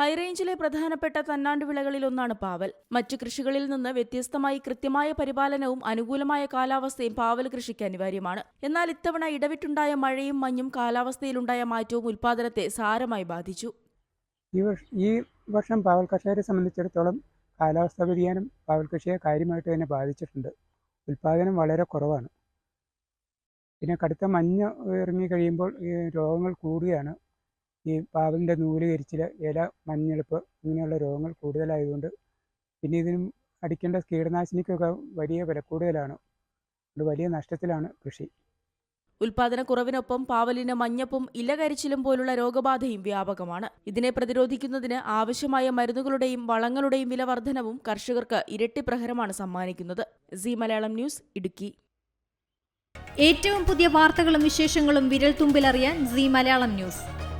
ഹൈറേഞ്ചിലെ പ്രധാനപ്പെട്ട തന്നാണ്ട് വിളകളിലൊന്നാണ് പാവൽ. മറ്റു കൃഷികളിൽ നിന്ന് വ്യത്യസ്തമായി കൃത്യമായ പരിപാലനവും അനുകൂലമായ കാലാവസ്ഥയും പാവൽ കൃഷിക്ക് അനിവാര്യമാണ്. എന്നാൽ ഇത്തവണ ഇടവിട്ടുണ്ടായ മഴയും മഞ്ഞും കാലാവസ്ഥയിലുണ്ടായ മാറ്റവും ഉൽപാദനത്തെ സാരമായി ബാധിച്ചു. ഈ വർഷം പാവൽ കർഷകരെ സംബന്ധിച്ചിടത്തോളം കാലാവസ്ഥാ വ്യതിയാനം പാവൽ കൃഷിയെ കാര്യമായിട്ട് തന്നെ ബാധിച്ചിട്ടുണ്ട്. ഉൽപാദനം വളരെ കുറവാണ്. പിന്നെ കടുത്ത മഞ്ഞ് ഇറങ്ങി കഴിയുമ്പോൾ രോഗങ്ങൾ കൂടുകയാണ്. ഈ പാവലിന്റെ നൂൽ കരിച്ചിൽ ഇല മഞ്ഞളിപ്പ് ഇങ്ങനെയുള്ള രോഗങ്ങൾ കൂടുതലായതുകൊണ്ട് പിന്നെ ഇതിനും അടിക്കേണ്ട കീടനാശിനിക്കൊക്കെ വലിയ വില കൂടുതലാണ്. അത് വലിയ നഷ്ടത്തിലാണ് കൃഷി. ഉൽപാദനക്കുറവിനൊപ്പം പാവലിന് മഞ്ഞപ്പും ഇലകരിച്ചിലും പോലുള്ള രോഗബാധയും വ്യാപകമാണ്. ഇതിനെ പ്രതിരോധിക്കുന്നതിന് ആവശ്യമായ മരുന്നുകളുടെയും വളങ്ങളുടെയും വില വർധനവും കർഷകർക്ക് ഇരട്ടി പ്രഹരമാണ് സമ്മാനിക്കുന്നത്. C Malayalam news Idukki. ഏറ്റവും പുതിയ വാർത്തകളും വിശേഷങ്ങളും വിരൽ തുമ്പിലറിയാൻ സി മലയാളം ന്യൂസ്.